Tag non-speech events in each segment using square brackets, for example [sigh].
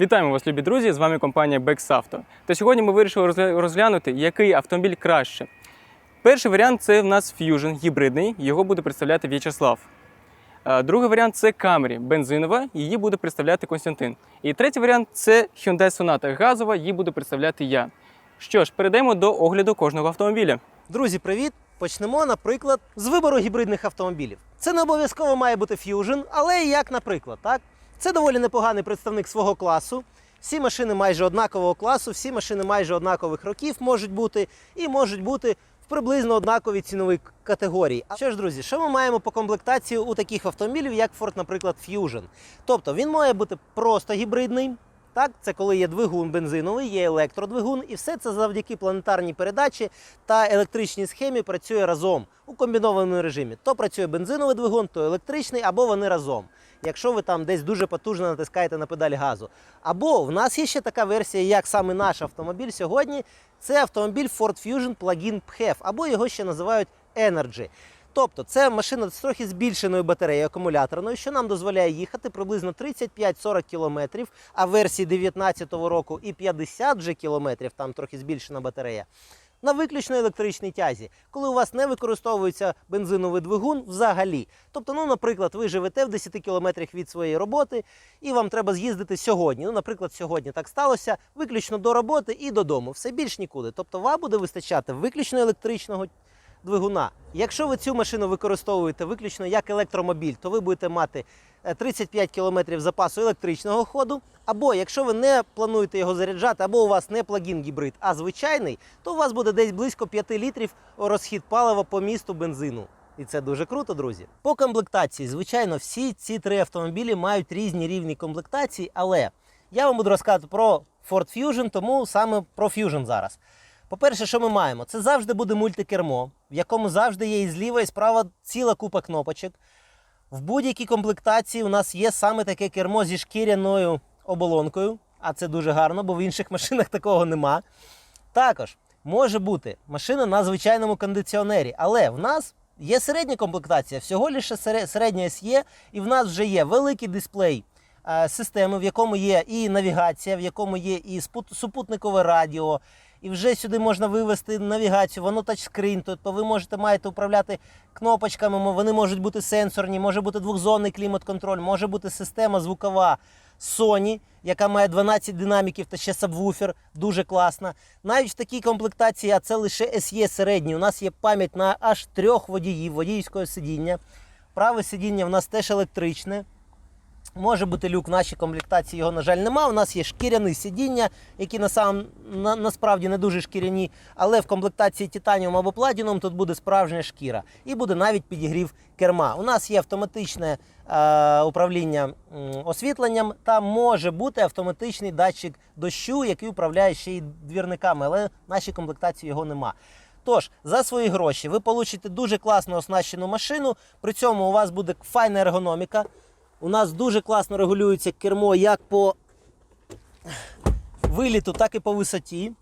Вітаємо вас, любі друзі! З вами компанія Auto. Та сьогодні ми вирішили розглянути, який автомобіль краще. Перший варіант це в нас Fusion гібридний, його буде представляти В'ячеслав. Е, Другий варіант це Camry бензинова, її буде представляти Константин. І третій варіант це Hyundai Sonata газова, її буду представляти я. Що ж, перейдемо до огляду кожного автомобіля. Друзі, привіт! Почнемо, наприклад, з вибору гібридних автомобілів. Це не обов'язково має бути Fusion, але як, наприклад, так? Це доволі непоганий представник свого класу. Всі машини майже однакового класу, всі машини майже однакових років можуть бути і можуть бути в приблизно однаковій ціновій категорії. А що ж, друзі, що ми маємо по комплектації у таких автомобілів, як Ford, наприклад, Fusion? Тобто він має бути просто гібридний. Так, це коли є двигун бензиновий, є електродвигун, і все це завдяки планетарній передачі та електричній схемі працює разом у комбінованому режимі. То працює бензиновий двигун, то електричний, або вони разом. Якщо ви там десь дуже потужно натискаєте на педаль газу. Або в нас є ще така версія, як саме наш автомобіль сьогодні. Це автомобіль Ford Fusion Plug-in PHEV, або його ще називають Energy. Тобто це машина з трохи збільшеною батареєю акумуляторною, що нам дозволяє їхати приблизно 35-40 кілометрів, а версії 2019 року і 50 вже кілометрів, там трохи збільшена батарея. На виключно електричній тязі, коли у вас не використовується бензиновий двигун взагалі. Тобто, ну, наприклад, ви живете в 10 кілометрах від своєї роботи, і вам треба з'їздити сьогодні. Ну, наприклад, сьогодні так сталося, виключно до роботи і додому. Все більш нікуди. Тобто, вам буде вистачати виключно електричного двигуна. Якщо ви цю машину використовуєте виключно як електромобіль, то ви будете мати е, 35 км запасу електричного ходу. Або якщо ви не плануєте його заряджати, або у вас не плагін гібрид, а звичайний, то у вас буде десь близько 5 літрів розхід палива по місту бензину. І це дуже круто, друзі. По комплектації, звичайно, всі ці три автомобілі мають різні рівні комплектації, але я вам буду розказувати про Ford Fusion, тому саме про Fusion зараз. По-перше, що ми маємо? Це завжди буде мультикермо, в якому завжди є і зліва, і справа ціла купа кнопочок. В будь-якій комплектації у нас є саме таке кермо зі шкіряною оболонкою, а це дуже гарно, бо в інших [laughs] машинах такого нема. Також може бути машина на звичайному кондиціонері, але в нас є середня комплектація, всього лише середня SE, і в нас вже є великий дисплей е, системи, в якому є і навігація, в якому є і супутникове радіо. І вже сюди можна вивести навігацію, воно тачскрін, тобто ви можете маєте управляти кнопочками, вони можуть бути сенсорні, може бути двохзонний клімат-контроль, може бути система звукова Sony, яка має 12 динаміків та ще сабвуфер, дуже класна. Навіть в такій комплектації, а це лише SE середній, у нас є пам'ять на аж трьох водіїв, водійського сидіння. Праве сидіння в нас теж електричне. Може бути люк в нашій комплектації, його, на жаль, нема. У нас є шкіряні сидіння, які на сам, на, насправді не дуже шкіряні, але в комплектації Titanium або Platinum тут буде справжня шкіра. І буде навіть підігрів керма. У нас є автоматичне е, управління освітленням та може бути автоматичний датчик дощу, який управляє ще й двірниками, але в нашій комплектації його нема. Тож, за свої гроші ви получите дуже класно оснащену машину, при цьому у вас буде файна ергономіка. У нас дуже класно регулюється кермо як по виліту, так і по висоті.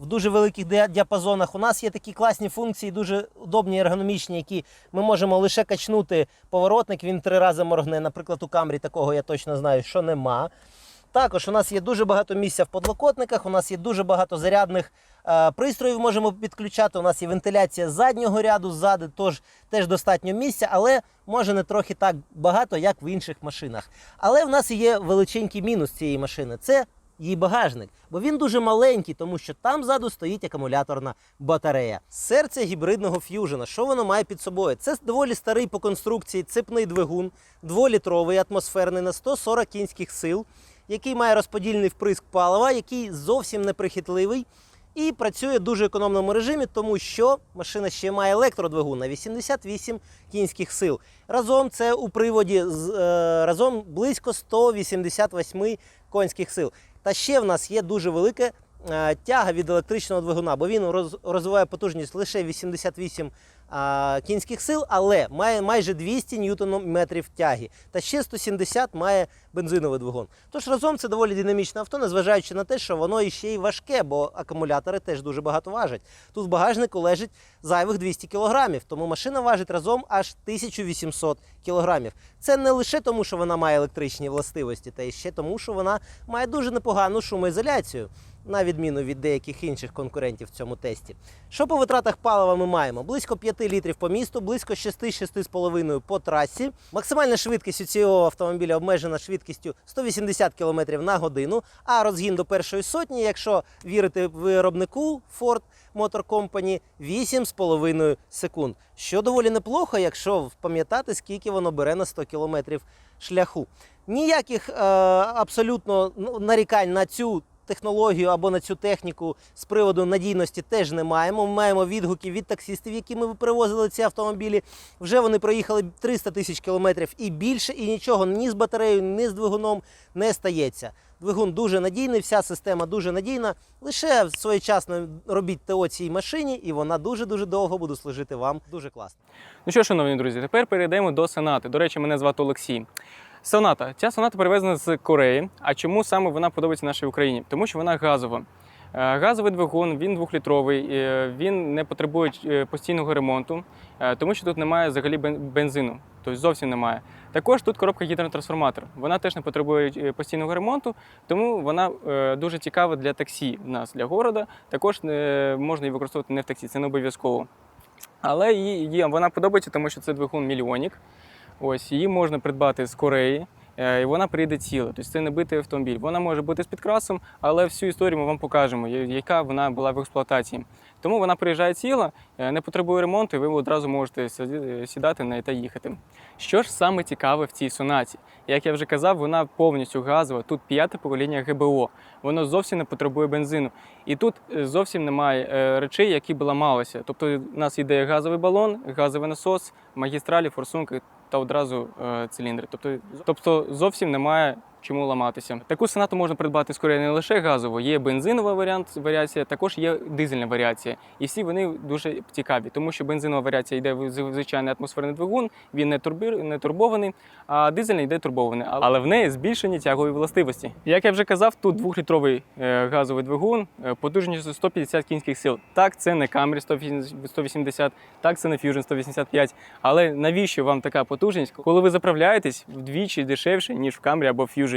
В дуже великих діапазонах. У нас є такі класні функції, дуже удобні ергономічні, які ми можемо лише качнути поворотник, він три рази моргне. Наприклад, у камрі такого я точно знаю, що нема. Також у нас є дуже багато місця в подлокотниках, у нас є дуже багато зарядних е, пристроїв, можемо підключати. У нас є вентиляція заднього ряду, ззаду тож, теж достатньо місця, але може не трохи так багато, як в інших машинах. Але в нас є величенький мінус цієї машини. Це її багажник, бо він дуже маленький, тому що там ззаду стоїть акумуляторна батарея. Серце гібридного ф'южена. Що воно має під собою? Це доволі старий по конструкції ципний двигун, дволітровий атмосферний на 140 кінських сил, який має розподільний вприск палива, який зовсім неприхитливий. І працює в дуже економному режимі, тому що машина ще має електродвигун на 88 кінських сил. Разом це у приводі з, е, разом близько 188 конських сил. Та ще в нас є дуже велика е, тяга від електричного двигуна, бо він розвиває потужність лише 88 а, кінських сил, але має майже 200 ньютон-метрів тяги. Та ще 170 має бензиновий двигун. Тож разом це доволі динамічне авто, незважаючи на те, що воно іще й важке, бо акумулятори теж дуже багато важать. Тут в багажнику лежить зайвих 200 кілограмів, тому машина важить разом аж 1800 кілограмів. Це не лише тому, що вона має електричні властивості, та й ще тому, що вона має дуже непогану шумоізоляцію, на відміну від деяких інших конкурентів в цьому тесті. Що по витратах палива ми маємо? Близько 5 літрів по місту, близько 6-6,5 по трасі. Максимальна швидкість у цього автомобіля обмежена швидкістю 180 км на годину, а розгін до першої сотні, якщо вірити виробнику Ford Motor Company, 8,5 секунд. Що доволі неплохо, якщо пам'ятати, скільки воно бере на 100 км шляху. Ніяких е, абсолютно ну, нарікань на цю технологію або на цю техніку з приводу надійності теж не маємо. Ми маємо відгуки від таксистів, які ми привозили ці автомобілі. Вже вони проїхали 300 тисяч кілометрів і більше, і нічого ні з батареєю, ні з двигуном не стається. Двигун дуже надійний, вся система дуже надійна. Лише своєчасно робіть ТО цій машині, і вона дуже-дуже довго буде служити вам. Дуже класно. Ну що, шановні друзі, тепер перейдемо до сонати. До речі, мене звати Олексій. Соната. Ця соната привезена з Кореї. А чому саме вона подобається нашій Україні? Тому що вона газова. Е, Газовий двигун, він двохлітровий, е, він не потребує е, постійного ремонту, тому що тут немає взагалі бензину, тобто зовсім немає. Також тут коробка гідротрансформатор. Вона теж не потребує постійного ремонту, тому вона дуже цікава для таксі в нас для города. Також можна її використовувати не в таксі, це не обов'язково. Але її, вона подобається, тому що це двигун мільйонник. Ось її можна придбати з Кореї. е, І вона прийде ціла, тобто це не битий автомобіль. Вона може бути з підкрасом, але всю історію ми вам покажемо, яка вона була в експлуатації. Тому вона приїжджає ціла, е, не потребує ремонту, і ви одразу можете сідати на та їхати. Що ж саме цікаве в цій сонаті? Як я вже казав, вона повністю газова. Тут п'яте покоління ГБО. Воно зовсім не потребує бензину. І тут е, зовсім немає е, речей, які б ламалися. Тобто у нас йде газовий балон, газовий насос, магістралі, форсунки та одразу е, циліндри. Тобто, тобто зовсім немає чому ламатися. Таку сонату можна придбати Кореї не лише газово, є бензинова варіант, варіація, також є дизельна варіація. І всі вони дуже цікаві, тому що бензинова варіація йде в звичайний атмосферний двигун, він не, турбір, не турбований, а дизельний йде турбований. Але в неї збільшені тягові властивості. Як я вже казав, тут двохлітровий е, газовий двигун е, потужністю 150 кінських сил. Так, це не Camry 180, так це не Fusion 185. Але навіщо вам така потужність, коли ви заправляєтесь вдвічі дешевше, ніж в Camry або Fusion?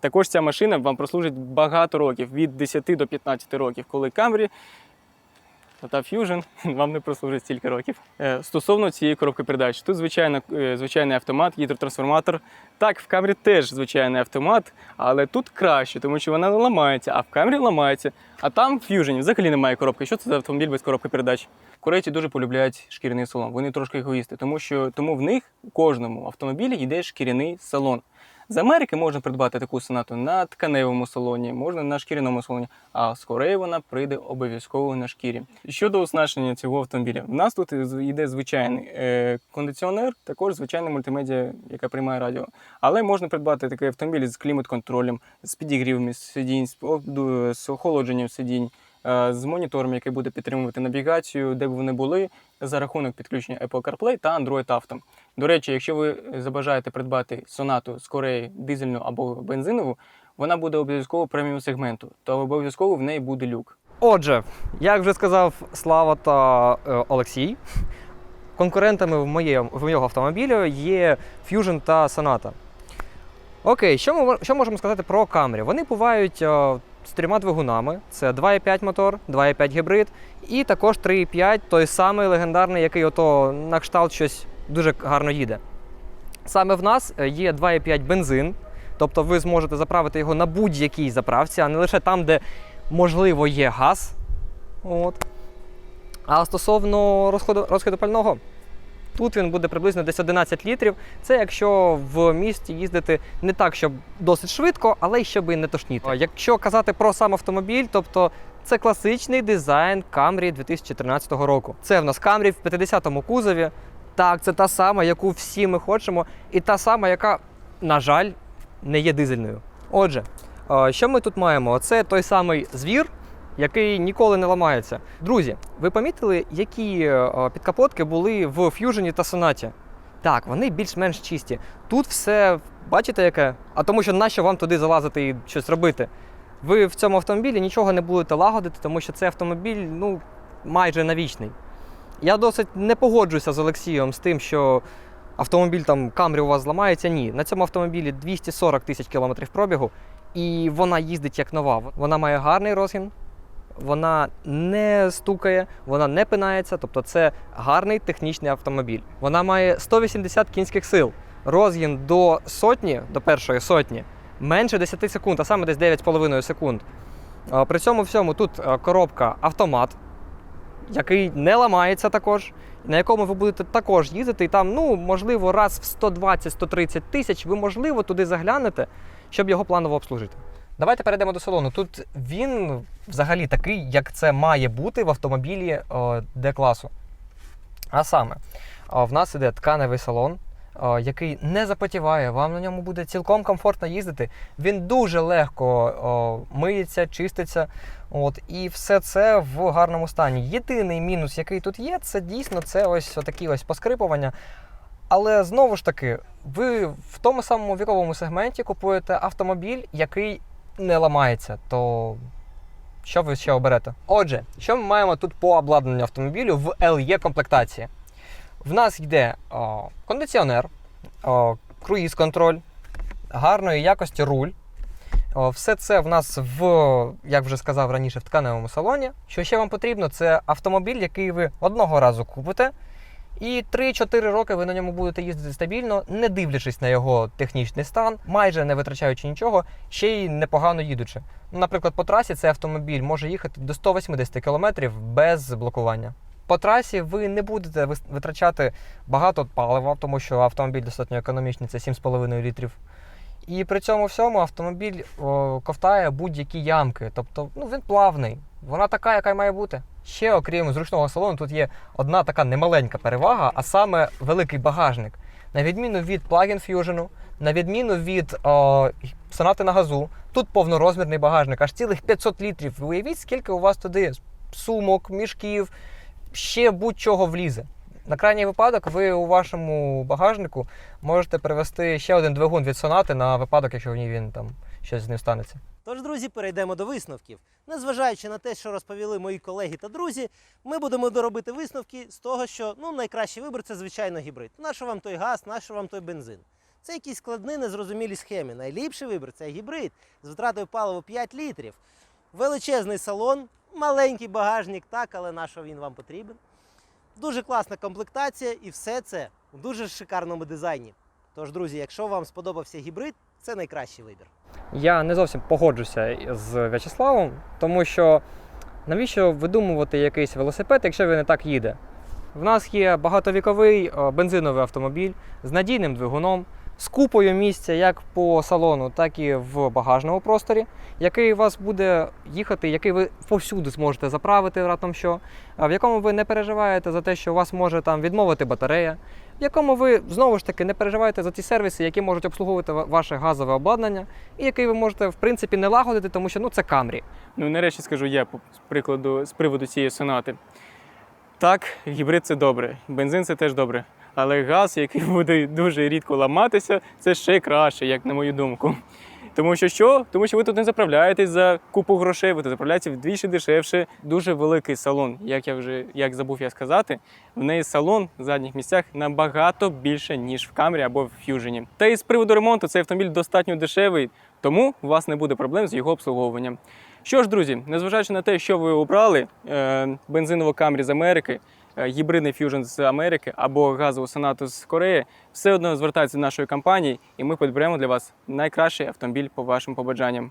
Також ця машина вам прослужить багато років, від 10 до 15 років, коли Camry та Fusion [laughs] вам не прослужить стільки років. Е, Стосовно цієї коробки передач, тут звичайно, е, звичайний автомат, гідротрансформатор. Так, в Camry теж звичайний автомат, але тут краще, тому що вона не ламається, а в Camry ламається. А там в Fusion взагалі немає коробки. Що це за автомобіль без коробки передач? Корейці дуже полюбляють шкіряний салон. Вони трошки егоїсти, тому що тому в них у кожному автомобілі йде шкіряний салон. З Америки можна придбати таку сонату на тканевому салоні, можна на шкіряному салоні, а з Кореї вона прийде обов'язково на шкірі. Щодо оснащення цього автомобіля, в нас тут йде звичайний е, кондиціонер, також звичайна мультимедіа, яка приймає радіо. Але можна придбати такий автомобіль з клімат-контролем, з підігрівами сидінь, з з охолодженням сидінь. е, З монітором, який буде підтримувати навігацію, де б вони були, за рахунок підключення Apple CarPlay та Android Auto. До речі, якщо ви забажаєте придбати сонату з Кореї дизельну або бензинову, вона буде обов'язково преміум сегменту, то обов'язково в неї буде люк. Отже, як вже сказав Слава та е, Олексій, конкурентами в моєму в моєго автомобілю є Fusion та Sonata. Окей, що ми що можемо сказати про Camry? Вони бувають е, з трьома двигунами: це 2,5 мотор, 2,5 гібрид, і також 3,5, той самий легендарний, який ото на кшталт щось дуже гарно їде. Саме в нас е, є 2,5 бензин, тобто ви зможете заправити його на будь-якій заправці, а не лише там, де можливо є газ. От. А стосовно розходу, розходу пального, тут він буде приблизно десь 11 літрів. Це якщо в місті їздити не так, щоб досить швидко, але й щоб і не тошніти. Якщо казати про сам автомобіль, тобто це класичний дизайн Camry 2013 року. Це в нас Camry в 50-му кузові. Так, це та сама, яку всі ми хочемо, і та сама, яка, на жаль, не є дизельною. Отже, е, що ми тут маємо? Це той самий звір, який ніколи не ламається. Друзі, ви помітили, які е, підкапотки були в Fusion та Sonata? Так, вони більш-менш чисті. Тут все, бачите, яке? А тому що нащо вам туди залазити і щось робити? Ви в цьому автомобілі нічого не будете лагодити, тому що цей автомобіль ну, майже навічний. Я досить не погоджуюся з Олексієм з тим, що автомобіль там Камрі у вас зламається. Ні. На цьому автомобілі 240 тисяч кілометрів пробігу, і вона їздить як нова. Вона має гарний розгін, вона не стукає, вона не пинається, тобто це гарний технічний автомобіль. Вона має 180 кінських сил. Розгін до сотні, до першої сотні, менше 10 секунд, а саме десь 9,5 секунд. При цьому всьому тут коробка автомат, який не ламається також, на якому ви будете також їздити, і там, ну, можливо, раз в 120-130 тисяч ви, можливо, туди заглянете, щоб його планово обслужити. Давайте перейдемо до салону. Тут він взагалі такий, як це має бути в автомобілі D-класу. А саме, в нас іде тканевий салон, який не запотіває, вам на ньому буде цілком комфортно їздити. Він дуже легко миється, чиститься. От, і все це в гарному стані. Єдиний мінус, який тут є, це дійсно це ось такі ось поскрипування. Але знову ж таки, ви в тому самому віковому сегменті купуєте автомобіль, який не ламається, то що ви ще оберете? Отже, що ми маємо тут по обладнанню автомобілю в LE комплектації? В нас йде о, кондиціонер, о, круїз-контроль, гарної якості руль. О, все це в нас в, як вже сказав раніше, в тканевому салоні. Що ще вам потрібно, це автомобіль, який ви одного разу купите. І 3-4 роки ви на ньому будете їздити стабільно, не дивлячись на його технічний стан, майже не витрачаючи нічого, ще й непогано їдучи. Наприклад, по трасі цей автомобіль може їхати до 180 км без блокування. По трасі ви не будете витрачати багато палива, тому що автомобіль достатньо економічний, це 7,5 літрів. І при цьому всьому автомобіль о, ковтає будь-які ямки. Тобто ну, він плавний. Вона така, яка й має бути. Ще, окрім зручного салону, тут є одна така немаленька перевага, а саме великий багажник. На відміну від Plug-in Fusion, на відміну від о, сонати на газу, тут повнорозмірний багажник, аж цілих 500 літрів. Уявіть, скільки у вас туди сумок, мішків, ще будь-чого влізе. На крайній випадок, ви у вашому багажнику можете привезти ще один двигун від сонати на випадок, якщо в ній він там щось з ним станеться. Тож, друзі, перейдемо до висновків. Незважаючи на те, що розповіли мої колеги та друзі, ми будемо доробити висновки з того, що ну, найкращий вибір це звичайно гібрид. Нащо вам той газ, нащо вам той бензин? Це якісь складні, незрозумілі схеми. Найліпший вибір це гібрид з витратою палива 5 літрів. Величезний салон, маленький багажник, так, але на що він вам потрібен? Дуже класна комплектація і все це в дуже шикарному дизайні. Тож, друзі, якщо вам сподобався гібрид, це найкращий вибір. Я не зовсім погоджуся з В'ячеславом, тому що навіщо видумувати якийсь велосипед, якщо він не так їде? В нас є багатовіковий е, бензиновий автомобіль з надійним двигуном, з купою місця як по салону, так і в багажному просторі, який у вас буде їхати, який ви повсюди зможете заправити раптом що, в якому ви не переживаєте за те, що у вас може там відмовити батарея, в якому ви знову ж таки не переживаєте за ті сервіси, які можуть обслуговувати ваше газове обладнання, і який ви можете в принципі не лагодити, тому що ну це Камрі. Ну, нарешті скажу я з прикладу з приводу цієї сонати. Так, гібрид це добре, бензин це теж добре. Але газ, який [laughs] буде дуже рідко ламатися, це ще краще, як на мою думку. Тому що що? Тому що ви тут не заправляєтесь за купу грошей, ви тут заправляєтеся вдвічі дешевше. Дуже великий салон, як я вже як забув я сказати. В неї салон в задніх місцях набагато більше, ніж в Камрі або в Ф'южені. Та і з приводу ремонту цей автомобіль достатньо дешевий, тому у вас не буде проблем з його обслуговуванням. Що ж, друзі, незважаючи на те, що ви обрали е, бензинову Камрі з Америки, гібридний ф'южн з Америки або газову сонату з Кореї, все одно звертайтеся до нашої компанії, і ми підберемо для вас найкращий автомобіль по вашим побажанням.